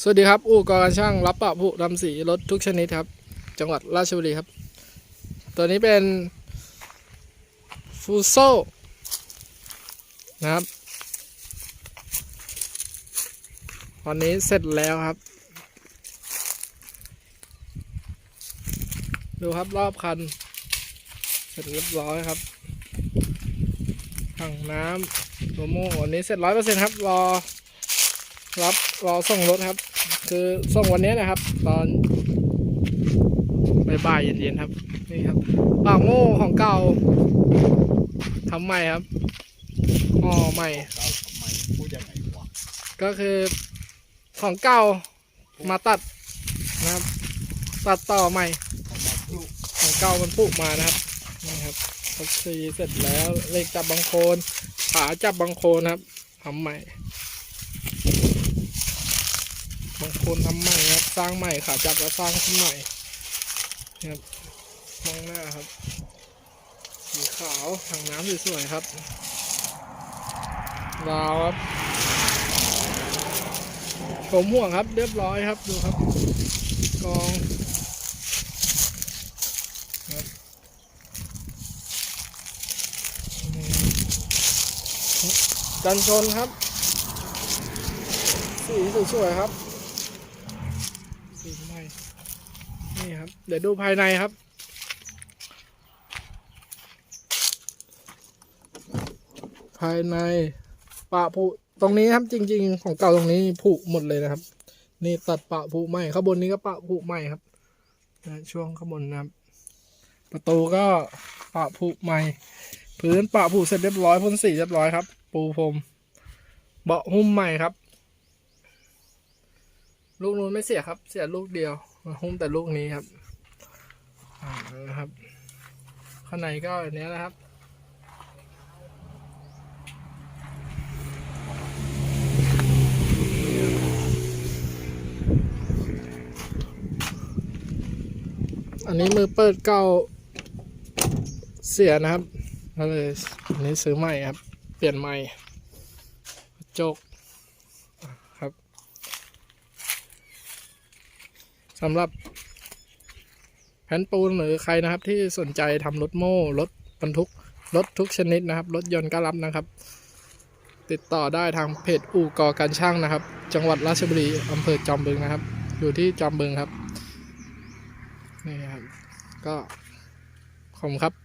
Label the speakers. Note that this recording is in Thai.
Speaker 1: สวัสดีครับ อู่กอการช่างรับปะผู้ทำสีรถทุกชนิดครับ จังหวัดราชบุรีครับ ตัวนี้เป็นฟูโซนะครับวันนี้เสร็จแล้วครับ ดูครับรอบคัน เสร็จเรียบร้อยครับถังน้ำโมโม่วันนี้เสร็จร้อยเปอร์เซ็นต์ครับ รอ รับรอส่งรถครับ คือส่งวันนี้นะครับ ตอนบ่ายๆเย็นๆครับนี่ครับปากโม่ของเก่าทำใหม่ครับห่อใหม่
Speaker 2: เราทำไมพูดยังไงวะ
Speaker 1: ก็คือของเก่ามาตัดนะครับ ตัดต่อใหม่
Speaker 2: ของเราพูด
Speaker 1: ของเก่ามันปุมานะครับนี่ครับทักซีเสร็จแล้วเหล็กจับบางโคนขาจับบางโคนครับทำใหม่างคนทำใหม่ครับสร้างใหม่ขาจับแล้วสร้างขึ้นใหม่ครับมองหน้าครับสีขาวถังน้ำสวยๆครับราวครับผมห่วงครับเรียบร้อยครับดูครับกองครับนี่กันชนครับ สีสวยๆครับ สีใหม่นี่ครับ เดี๋ยวดูภายในครับ ภายในปะผุตรงนี้ครับจริง ๆ ของเก่าตรงนี้ผุหมดเลยนะครับ นี่ตัดปะผุใหม่ข้างบนนี้ก็ปะผุใหม่ครับนะช่วงข้างบนนะครับ ประตูก็ปะผุใหม่ พื้นปะผุเสร็จเรียบร้อยพ่นสีเรียบร้อยครับ ปูพรมเบาะหุ้มใหม่ครับ ลูกนู้นไม่เสียครับ เสียลูกเดียวหุ้มแต่ลูกนี้ครับนะครับ ข้างในก็อันนี้นะครับอันนี้มือเปิดเก้าเสียนะครับก็เลยอันนี้ซื้อใหม่ครับ เปลี่ยนใหม่จกครับ สำหรับแผ่นปูนหรือใครนะครับ ที่สนใจทำรถโม่รถบรรทุกรถทุกชนิดนะครับ รถยนต์ก็รับนะครับ ติดต่อได้ทางเพจอู่กอการช่างนะครับ จังหวัดราชบุรีอำเภอจอมบึงนะครับ อยู่ที่จอมบึงครับนี่ครับ ก็ขอบคุณครับ